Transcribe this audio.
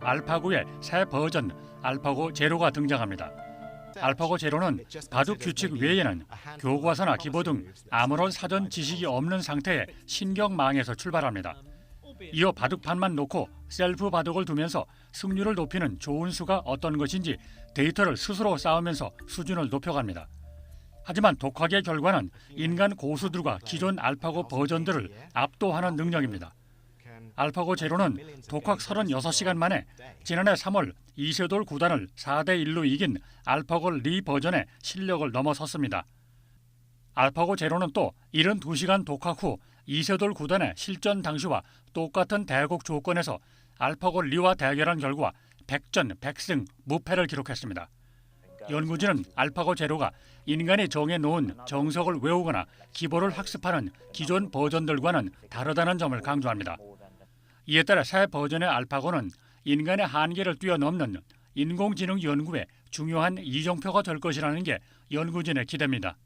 알파고의 새 버전 알파고 제로가 등장합니다. 알파고 제로는 바둑 규칙 외에는 교과서나 기보 등 아무런 사전 지식이 없는 상태의 신경망에서 출발합니다. 이어 바둑판만 놓고 셀프 바둑을 두면서 승률을 높이는 좋은 수가 어떤 것인지 데이터를 스스로 쌓으면서 수준을 높여갑니다. 하지만 독학의 결과는 인간 고수들과 기존 알파고 버전들을 압도하는 능력입니다. 알파고 제로는 독학 36시간 만에 지난해 3월 이세돌 구단을 4대 1로 이긴 알파고 리 버전의 실력을 넘어섰습니다. 알파고 제로는 또 72시간 독학 후 이세돌 구단의 실전 당시와 똑같은 대국 조건에서 알파고 리와 대결한 결과 100전 100승 무패를 기록했습니다. 연구진은 알파고 제로가 인간이 정해놓은 정석을 외우거나 기보를 학습하는 기존 버전들과는 다르다는 점을 강조합니다. 이에 따라 새 버전의 알파고는 인간의 한계를 뛰어넘는 인공지능 연구에 중요한 이정표가 될 것이라는 게 연구진의 기대입니다.